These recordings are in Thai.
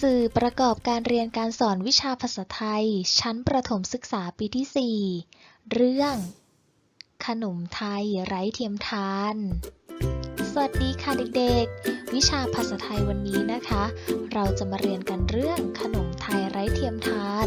สื่อประกอบการเรียนการสอนวิชาภาษาไทย ชั้นประถมศึกษาปีที่ 4 เรื่อง ขนมไทยไร้เทียมทาน สวัสดีค่ะเด็กๆ วิชาภาษาไทยวันนี้นะคะ เราจะมาเรียนกันเรื่องขนมไทยไร้เทียมทาน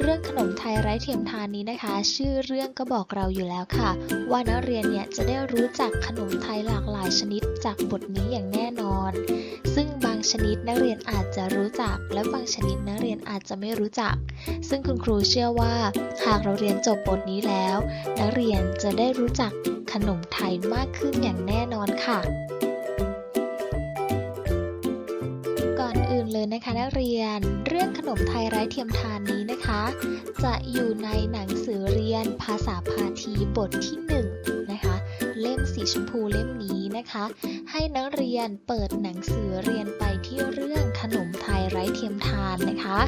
เรื่องขนมไทยไร้เทียมทานนี้นะคะ ชื่อเรื่องก็บอกเราอยู่แล้วค่ะ ว่านักเรียนเนี่ยจะได้รู้จักขนมไทยหลากหลายชนิดจากบทนี้อย่างแน่นอน ซึ่งบางชนิดนักเรียนอาจจะรู้จัก และบางชนิดนักเรียนอาจจะไม่รู้จัก ซึ่งคุณครูเชื่อว่า หากเราเรียนจบบทนี้แล้ว นักเรียนจะได้รู้จักขนมไทยมากขึ้นอย่างแน่นอนค่ะ นะคะนักเรียน เรื่องขนมไทยไร้เทียมทานนี้นะคะ จะอยู่ในหนังสือเรียนภาษาพาทีบทที่1นะคะเล่มสีชมพูเล่มนี้นะคะ ให้นักเรียนเปิดหนังสือเรียนไปที่เรื่องขนมไทยไร้เทียมทานนะคะ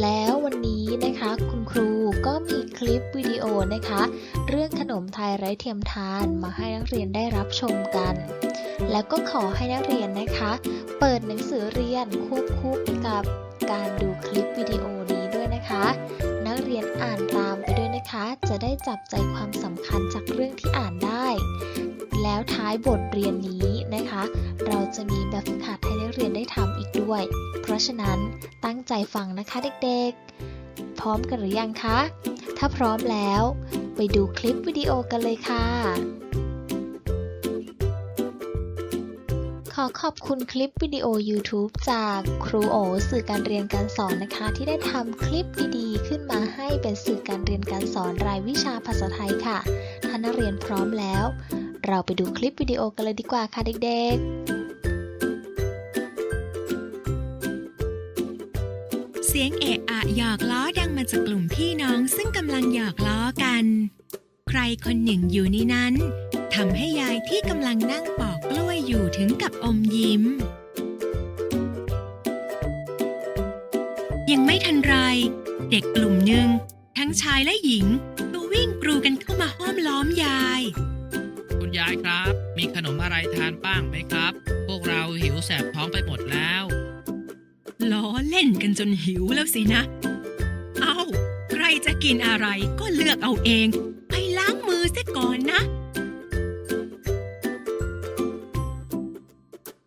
แล้ววันนี้นะคะคุณครู ก็มีคลิปวิดีโอนะคะ เรื่องขนมไทยไร้เทียมทานมาให้นักเรียนได้รับชมกัน แล้วก็ขอให้นักเรียนนะคะ เปิดหนังสือเรียนควบคู่ไปกับการดูคลิปวิดีโอนี้ด้วยนะคะ นักเรียนอ่านตามไปด้วยนะคะ จะได้จับใจความสำคัญจากเรื่องที่อ่านได้ แล้วท้ายบทเรียนนี้นะคะ เราจะมีแบบฝึกหัดให้นักเรียนได้ทำอีกด้วย เพราะฉะนั้นตั้งใจฟังนะคะเด็กๆ ร้อมกันหรือยังคะ ถ้าพร้อมแล้ว ไปดูคลิปวิดีโอกันเลยค่ะ ขอขอบคุณคลิปวิดีโอ YouTube จากครูโอสื่อการเรียนการสอนนะคะ ที่ได้ทำคลิปดีๆขึ้นมาให้เป็นสื่อการเรียนการสอนรายวิชาภาษาไทยค่ะ ถ้านักเรียนพร้อมแล้ว เราไปดูคลิปวิดีโอกันเลยดีกว่าค่ะเด็กๆเสียงเอะอะหยอกล้อดัง มาจากกลุ่มพี่น้องซึ่งกำลังหยอกล้อกัน ใครคนหนึ่งอยู่ในนั้นทำให้ยายที่กำลังนั่งปอกกล้วยอยู่ถึงกับอมยิ้ม ยังไม่ทันไร เด็กกลุ่มหนึ่งทั้งชายและหญิงก็วิ่งกรูกันเข้ามาห้อมล้อมยาย คุณยายครับ มีขนมอะไรทานบ้างไหมครับ พวกเราหิวแสบท้องไปหมดแล้ว ล้อเล่นกันจนหิวแล้วสินะเอาใค รจะกินอะไรก็เลือกเอาเอง ไปล้างมือเสียก่อนนะ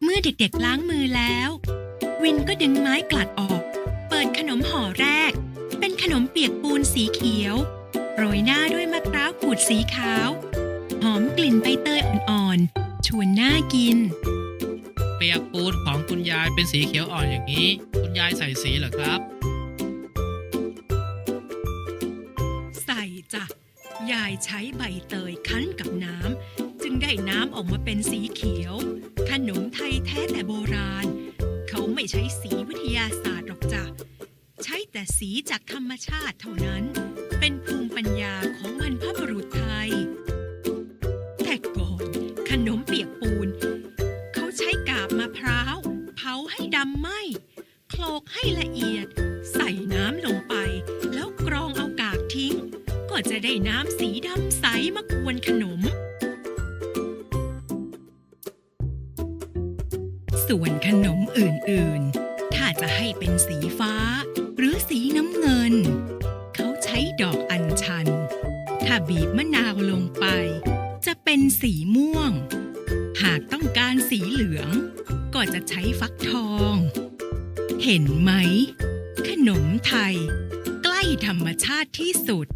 เมื่อเด็กๆล้างมือแล้ว วินก็ดึงไม้กลัดออก เปิดขนมห่อแรก เป็นขนมเปียกปูนสีเขียว โรยหน้าด้วยมะพร้าวขูดสีขาว หอมกลิ่นใบเตยอ่อนๆ ชวนน่ากิน เปียกปูนของคุณยายเป็นสีเขียวอ่อนอย่างนี้ คุณยายใส่สีเหรอครับ ช้ใบเตยคั้นกับน้ำ จึงได้น้ำออกมาเป็นสีเขียว ขนมไทยแท้แต่โบราณ เขาไม่ใช้สีวิทยาศาสตร์หรอกจ้ะ ใช้แต่สีจากธรรมชาติเท่านั้น เป็นภูมิปัญญาของบรรพบุรุษไทย แต่ก่อนขนมเปียกปูน เขาใช้กาบมะพร้าว เผาให้ดำไหมโคลกให้ละเอียด ใส่น้ำลงไป แล้วกรองเอากากทิ้ง ก็จะได้น้ำสีดำ ใสมากวนขนม ส่วนขนมอื่น ๆ ถ้าจะให้เป็นสีฟ้า หรือสีน้ำเงิน เขาใช้ดอกอัญชัน ถ้าบีบมะนาวลงไป จะเป็นสีม่วง หากต้องการสีเหลือง ก็จะใช้ฟักทอง เห็นไหม ขนมไทย ใกล้ธรรมชาติที่สุด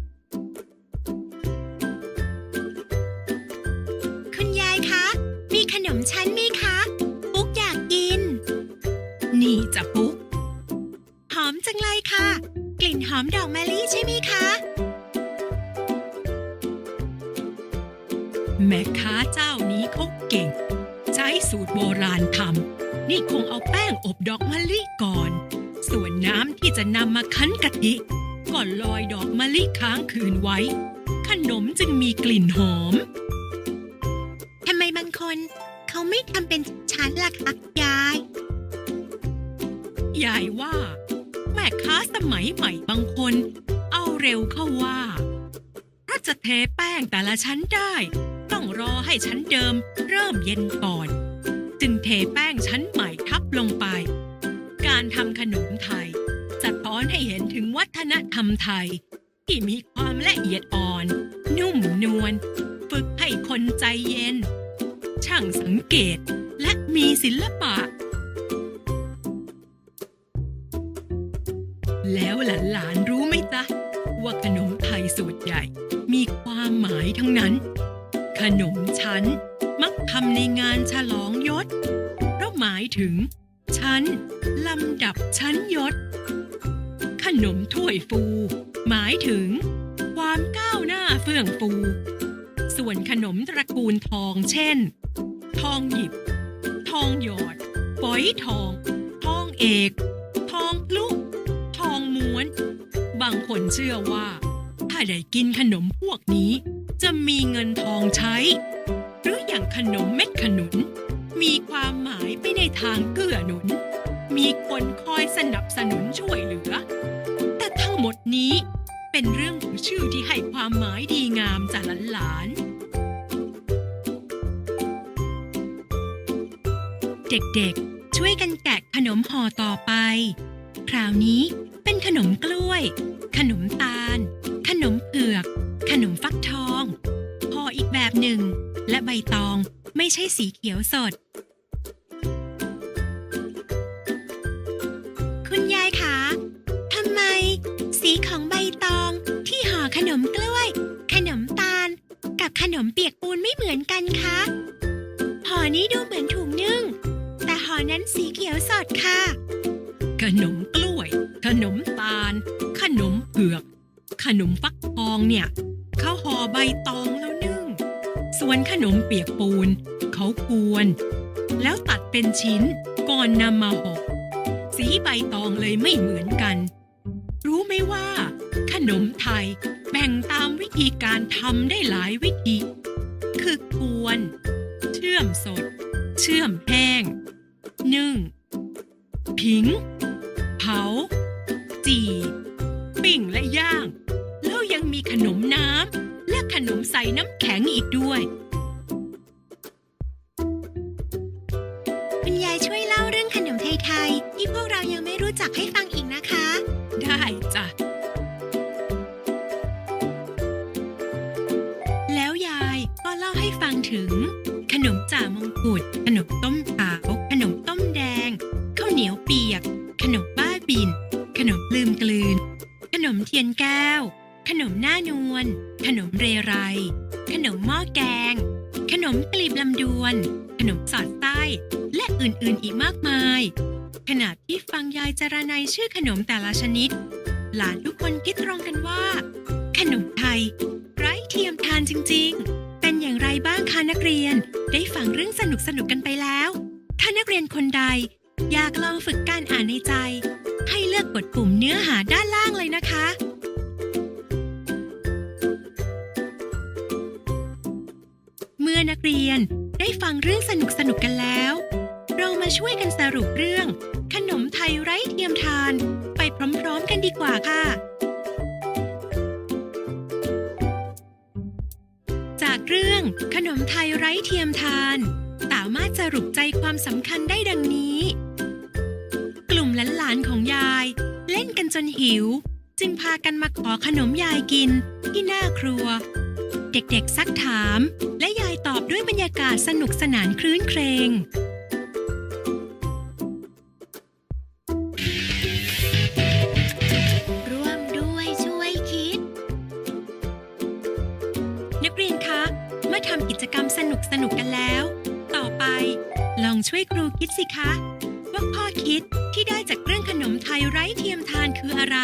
ขนมชั้นไหมคะ ปุ๊กอยากกิน นี่จะปุ๊ก หอมจังเลยค่ะ กลิ่นหอมดอกมะลิใช่ไหมคะ แม่ค้าเจ้านี้เขาเก่ง ใช้สูตรโบราณทำนี่คงเอาแป้งอบดอกมะลิก่อน ส่วนน้ำที่จะนำมาคั้นกะทิก็ลอยดอกมะลิค้างคืนไว้ ขนมจึงมีกลิ่นหอม นะคะยาย ยายว่า แม่ค้าสมัยใหม่บางคน เอาเร็วเข้าว่าถ้าจะเทแป้งแต่ละชั้นได้ ต้องรอให้ชั้นเดิมเริ่มเย็นก่อน จึงเทแป้งชั้นใหม่ทับลงไป การทำขนมไทยสะท้อนให้เห็นถึงวัฒนธรรมไทย ที่มีความละเอียดอ่อน นุ่มนวลฝึกให้คนใจเย็น ช่างสังเกต และมีศิลปะ แล้วหลานๆรู้ไหมจ๊ะ ว่าขนมไทยสูตรใหญ่ มีความหมายทั้งนั้น ขนมชั้นมักทำในงานฉลองยศ เพราะหมายถึง ชั้นลำดับชั้นยศ ขนมถ้วยฟู หมายถึง ความก้าวหน้าเฟื่องฟู ส่วนขนมตระกูลทองเช่น ทองหยิบ ทองหยอดฝอยทอง ทองเอก ทองพลุทองม้วน บางคนเชื่อว่า ถ้าได้กินขนมพวกนี้ จะมีเงินทองใช้ หรืออย่างขนมเม็ดขนุน มีความหมายไปในทางเกื้อหนุน มีคนคอยสนับสนุนช่วยเหลือ แต่ทั้งหมดนี้เป็นเรื่องของชื่อที่ให้ความหมายดีงามจากหลานๆ เด็กๆ ช่วยกันแกะขนมห่อต่อไป คราวนี้เป็นขนมกล้วย ขนมตาล ขนมเผือก ขนมฟักทองห่ออีกแบบหนึ่ง และใบตองไม่ใช่สีเขียวสด คุณยายคะทำไม สีของใบตองที่ห่อขนมกล้วย ขนมตาล กับขนมเปียกปูนไม่เหมือนกันคะห่อนี้ดูเหมือนถุงนึ่ง อนั้นสีเขียวสดค่ะ ขนมกล้วย ขนมตาล ขนมเผือก ขนมฟักทองเนี่ยเขาห่อใบตองแล้วนึ่ง ส่วนขนมเปียกปูนเขากวน แล้วตัดเป็นชิ้นก่อนนำมาห่อสีใบตองเลยไม่เหมือนกัน รู้ไหมว่า ขนมไทยแบ่งตามวิธีการทำได้หลายวิธี คือกวน เชื่อมสด เชื่อมแห้ง นึ่ง ผิง เผา จี่ ปิ้งและย่าง แล้วยังมีขนมน้ำ และขนมใส่น้ำแข็งอีกด้วย คุณยายช่วยเล่าเรื่องขนมไทยๆที่พวกเรายังไม่รู้จักให้ฟัง เหนียวเปียก ขนมบ้าบิน ขนมลืมกลืน ขนมเทียนแก้ว ขนมหน้านวล ขนมเรไร ขนมหม้อแกง ขนมกลีบลำดวน ขนมสอดไส้ และอื่นๆอีกมากมาย ขณะที่ฟังยายจารนายชื่อขนมแต่ละชนิด หลานทุกคนคิดตรงกันว่า ขนมไทย ไร้เทียมทานจริง ๆ เป็นอย่างไรบ้างคะนักเรียน ได้ฟังเรื่องสนุกๆกันไปแล้ว ถ้านักเรียนคนใด อยากลองฝึกการอ่านในใจ ให้เลือกกดปุ่มเนื้อหาด้านล่างเลยนะคะ เมื่อนักเรียนได้ฟังเรื่องสนุกๆกันแล้ว เรามาช่วยกันสรุปเรื่อง ขนมไทยไร้เทียมทาน ไปพร้อมๆกันดีกว่าค่ะ จากเรื่องขนมไทยไร้เทียมทาน สามารถสรุปใจความสำคัญได้ดังนี้ กลุ่มหลานๆของยาย เล่นกันจนหิว จึงพากันมาขอขนมยายกินที่หน้าครัว เด็กๆซักถาม และยายตอบด้วยบรรยากาศสนุกสนานคลื้นเครงร่วมด้วยช่วยคิดนักเรียนคะเมื่อทำกิจกรรมสนุกสนุกๆกันแล้ว ต่อไป ลองช่วยครูคิดสิคะ ว่าข้อคิดที่ได้จากเรื่องขนมไทยไร้เทียมทานคืออะไร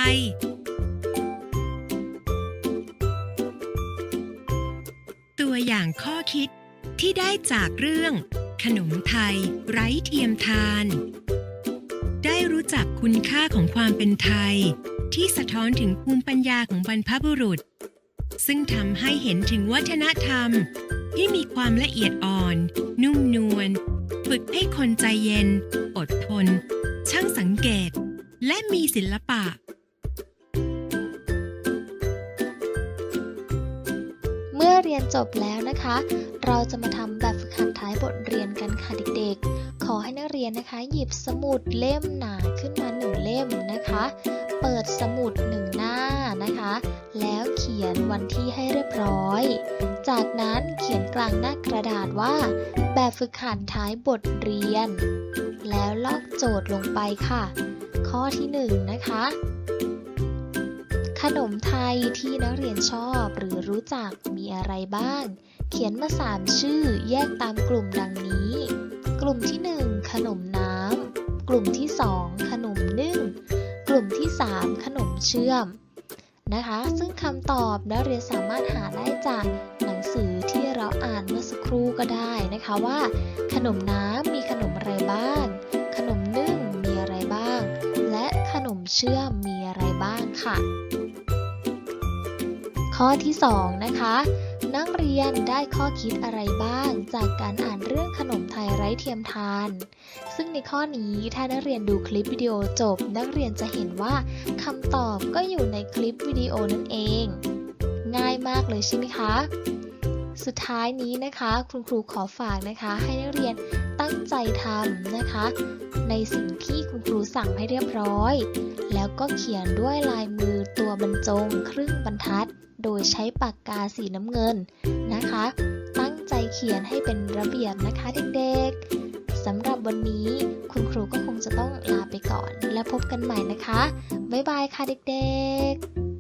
ตัวอย่างข้อคิดที่ได้จากเรื่อง ขนมไทย ไร้เทียมทาน ได้รู้จักคุณค่าของความเป็นไทย ที่สะท้อนถึงภูมิปัญญาของบรรพบุรุษ ซึ่งทำให้เห็นถึงวัฒนธรรมที่มีความละเอียดอ่อน นุ่มนวล ฝึกให้คนใจเย็น อดทน ช่างสังเกต และมีศิลปะ เมื่อเรียนจบแล้วนะคะ เราจะมาทำแบบฝึกหัดท้ายบทเรียนกันค่ะเด็กๆ ขอให้นักเรียนนะคะ หยิบสมุดเล่มหนาขึ้นมาหนึ่งเล่มนะคะ เปิดสมุดหนึ่งหน้านะคะ แล้วเขียนวันที่ให้เรียบร้อย จากนั้นเขียนกลางหน้ากระดาษว่า แบบฝึกหัดท้ายบทเรียน แล้วลอกโจทย์ลงไปค่ะ ข้อที่หนึ่งนะคะ ขนมไทยที่นักเรียนชอบหรือรู้จักมีอะไรบ้าง เขียนมา 3 ชื่อแยกตามกลุ่มดังนี้ กลุ่มที่ 1 ขนมน้ำกลุ่มที่ 2 ขนมนึ่ง ลุ่มที่ 3 ขนมเชื่อมนะคะ ซึ่งคำตอบนักเรียนสามารถหาได้จากหนังสือที่เราอ่านเมื่อสักครู่ก็ได้นะคะว่า ขนมน้ำมีขนมอะไรบ้าง ขนมนึ่งมีอะไรบ้าง และขนมเชื่อมมีอะไรบ้างค่ะ ข้อที่ 2 นะคะ นักเรียนได้ข้อคิดอะไรบ้าง จากการอ่านเรื่องขนมไทยไร้เทียมทาน ซึ่งในข้อนี้ถ้านักเรียนดูคลิปวิดีโอจบ นักเรียนจะเห็นว่าคำตอบก็อยู่ในคลิปวิดีโอนั่นเอง ง่ายมากเลยใช่ไหมคะ สุดท้ายนี้นะคะ คุณครูขอฝากนะคะ ให้นักเรียนตั้งใจทำนะคะ ในสิ่งที่คุณครูสั่งให้เรียบร้อย แล้วก็เขียนด้วยลายมือตัวบรรจงครึ่งบรรทัด โดยใช้ปากกาสีน้ำเงินนะคะ ตั้งใจเขียนให้เป็นระเบียบนะคะเด็กๆสำหรับวันนี้คุณครูก็คงจะต้องลาไปก่อน และพบกันใหม่นะคะ บ๊ายบายค่ะเด็กๆ